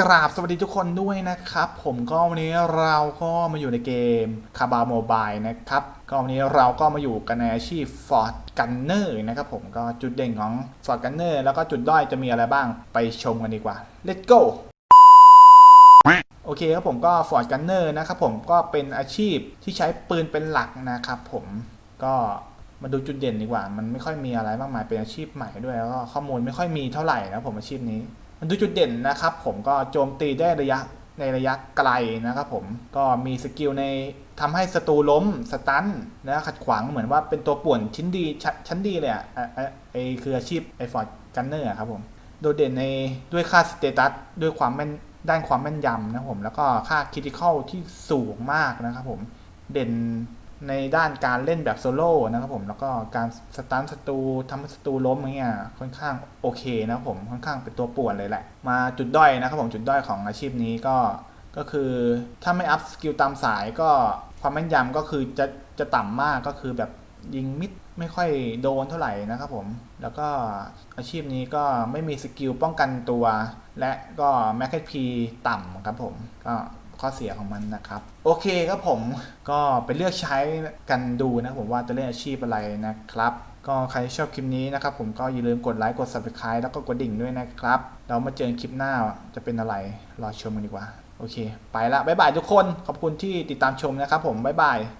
กราบสวัสดีทุกคนด้วยนะครับ ผมก็วันนี้เราก็มาอยู่ในเกมคาบาโมบายนะครับ ก็วันนี้เราก็มาอยู่กันในอาชีพ Ford Gunner นะครับผมก็จุดเด่นของ Ford Gunner แล้วก็จุดด้อยจะมีอะไรบ้างไปชมกันดีกว่า Let's go โอเคครับผมก็ Ford Gunner นะครับผมก็เป็นอาชีพที่ใช้ปืนเป็นหลักนะครับผมก็มาดูจุดเด่นดีกว่า มันไม่ค่อยมีอะไรมากมายเป็นอาชีพใหม่ด้วยแล้วก็ข้อมูลไม่ค่อยมีเท่าไหร่นะผมอาชีพนี้ ดูจุดเด่นนะครับผมก็โจมตีได้ระยะในระยะไกลนะครับผมก็มีสกิลในทำให้ศัตรูล้มสตันนะขัดขวางเหมือนว่าเป็นตัวป่วนชิ้นดีชชั้นดีเลยอะอะอะไอคืออาชีพไอฟอร์ดกันเนอร์ครับผมโดดเด่นในด้วยค่าสเตตัสด้วยความแม่นด้านความแม่นยำนะครับผมแล้วก็ค่าคริติคอลที่สูงมากนะครับผมเด่น ในด้านการเล่นแบบโซโล่นะครับผมแล้วก็การสตันศัตรูทำให้ศัตรูล้มเงี้ยค่อนข้างโอเคนะครับผมค่อนข้างเป็นตัวป่วนเลยแหละ มาจุดด้อยนะครับผมจุดด้อยของอาชีพนี้ก็ก็คือถ้าไม่อัพสกิลตามสายก็ความแม่นยำก็คือจะจะต่ำมากก็คือแบบยิงมิดไม่ค่อยโดนเท่าไหร่นะครับผม แล้วก็อาชีพนี้ก็ไม่มีสกิลป้องกันตัว และก็แม็กพีต่ำครับผมก็ ข้อเสียของมันนะครับ โอเคครับผมก็ไปเลือกใช้กันดูนะผมว่าจะเล่นอาชีพอะไรนะครับก็ใครชอบคลิปนี้นะครับผมก็อย่าลืมกดไลค์กด subscribe แล้วก็กดดิ่งด้วยนะครับ เรามาเจอกันคลิปหน้าจะเป็นอะไร รอชมกันดีกว่า โอเค ไปละบ๊ายบายทุกคน ขอบคุณที่ติดตามชมนะครับผม บ๊ายบาย